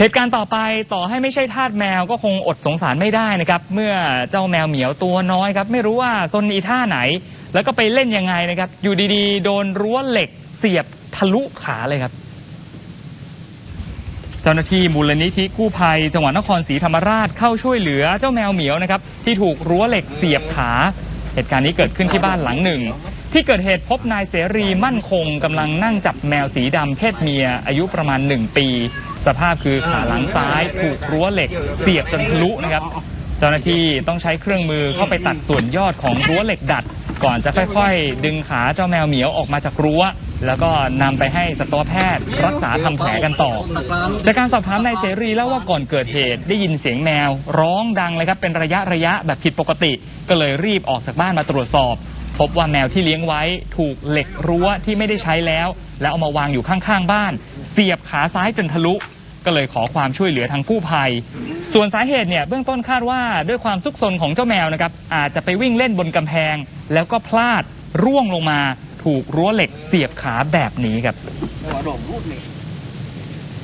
เหตุการณ์ต่อไปต่อให้ไม่ใช่ทาสแมวก็คงอดสงสารไม่ได้นะครับเมื่อเจ้าแมวเหมียวตัวน้อยครับไม่รู้ว่าซนอีท่าไหน แล้วก็ไปเล่นยังไงนะครับ อยู่ดีๆ โดนรั้วเหล็กเสียบทะลุขาเลยครับ เจ้าหน้าที่มูลนิธิกู้ภัย จังหวัดนครศรีธรรมราชเข้าช่วยเหลือเจ้าแมวเหมียวนะครับที่ถูกรั้วเหล็กเสียบขาเหตุการณ์นี้เกิดขึ้นที่บ้านหลังหนึ่ง ที่เกิดเหตุพบนายเสรีมั่นคงกำลังนั่งจับแมวสีดำเพศเมียอายุประมาณ1ปี สภาพคือขาหลังซ้ายถูกรั้วเหล็ก เสียบจนทะลุนะครับ เจ้าหน้าที่ต้องใช้เครื่องมือเข้าไปตัดส่วนยอดของรั้วเหล็กดัด ก่อนจะค่อยๆ ดึงขาเจ้าแมวเหมียวออกมาจากรั้วแล้วก็นำไปให้สัตวแพทย์รักษาทำแผลกันต่อ จากการสอบถามนายเสรีเล่าว่าก่อนเกิดเหตุได้ยินเสียงแมว ร้องดังเลยครับเป็นระยะระยะแบบผิดปกติ ก็เลยรีบออกจากบ้านมาตรวจสอบ พบว่าแมวที่เลี้ยงไว้ถูกเหล็กรั้วที่ไม่ได้ใช้แล้ว แล้วเอามาวางอยู่ข้างๆบ้าน เสียบขาซ้ายจนทะลุ ก็เลยขอความช่วยเหลือทางกู้ภัย ส่วนสาเหตุเนี่ยเบื้องต้นคาดว่าด้วยความซุกซนของเจ้าแมวนะครับอาจจะไปวิ่งเล่นบนกำแพง แล้วก็พลาดร่วงลงมา ถูกรั้วเหล็กเสียบขาแบบนี้ครับ